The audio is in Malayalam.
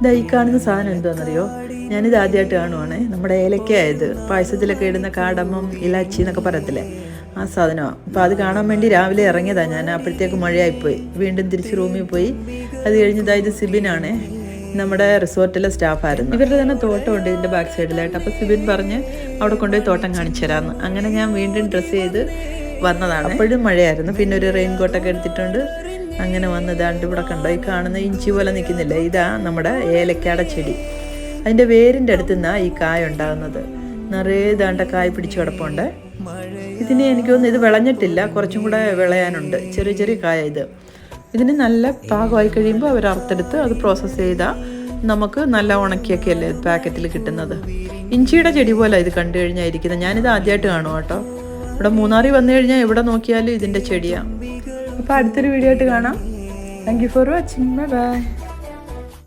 ഇതാ ഈ കാണുന്ന സാധനം എന്താണെന്നറിയോ? ഞാനിത് ആദ്യമായിട്ട് കാണുവാണേ. നമ്മുടെ ഏലക്കായത് പായസത്തിലൊക്കെ ഇടുന്ന കാടമ്മം ഇലാച്ചി എന്നൊക്കെ പറയത്തില്ലേ? ആ സാധനമാണ് അപ്പോൾ അത് കാണാൻ വേണ്ടി രാവിലെ ഇറങ്ങിയതാണ് ഞാൻ. അപ്പോഴത്തേക്ക് മഴയായിപ്പോയി. വീണ്ടും തിരിച്ച് റൂമിൽ പോയി. അത് കഴിഞ്ഞതായത് സിബിനാണേ. നമ്മുടെ റിസോർട്ടിലെ സ്റ്റാഫായിരുന്നു. ഇവരുടെ തന്നെ തോട്ടം ഉണ്ട് ഇതിന്റെ ബാക്ക് സൈഡിലായിട്ട്. അപ്പോൾ സിബിൻ പറഞ്ഞ് അവിടെ കൊണ്ടുപോയി തോട്ടം കാണിച്ചു തരാമെന്ന് അങ്ങനെ ഞാൻ വീണ്ടും ഡ്രസ്സ് ചെയ്ത് വന്നതാണ്. അപ്പോഴും മഴയായിരുന്നു. പിന്നെ ഒരു റെയിൻ കോട്ടൊക്കെ എടുത്തിട്ടുണ്ട്. അങ്ങനെ വന്ന് ഇതാണ്ട് ഇവിടെ കണ്ടോ? ഈ കാണുന്ന ഇഞ്ചി പോലെ നിൽക്കുന്നില്ല? ഇതാ നമ്മുടെ ഏലക്കാട ചെടി. അതിന്റെ വേരിന്റെ അടുത്ത് നിന്നാണ് ഈ കായ ഉണ്ടാകുന്നത്. നിറയെ ഇതാണ്ട കായ പിടിച്ചു കിടപ്പുണ്ട്. ഇതിന് എനിക്ക് തോന്നുന്നു ഇത് വിളഞ്ഞിട്ടില്ല. കുറച്ചും കൂടെ വിളയാനുണ്ട്. ചെറിയ ചെറിയ കായ ഇത്. ഇതിന് നല്ല പാകമായി കഴിയുമ്പോൾ അവർ അറുത്തെടുത്ത് അത് പ്രോസസ്സ് ചെയ്താൽ നമുക്ക് നല്ല ഉണക്കിയൊക്കെ അല്ലേ പാക്കറ്റിൽ കിട്ടുന്നത്. ഇഞ്ചിയുടെ ചെടി പോലെ ഇത് കണ്ടു കഴിഞ്ഞാൽ ഇരിക്കുന്നത്. ഞാനിത് ആദ്യമായിട്ട് കാണും കേട്ടോ. ഇവിടെ മൂന്നാറിൽ വന്നു കഴിഞ്ഞാൽ എവിടെ നോക്കിയാലും ഇതിന്റെ ചെടിയാണ് അപ്പോൾ അടുത്തൊരു വീഡിയോ ആയിട്ട് കാണാം. Thank you for watching bye bye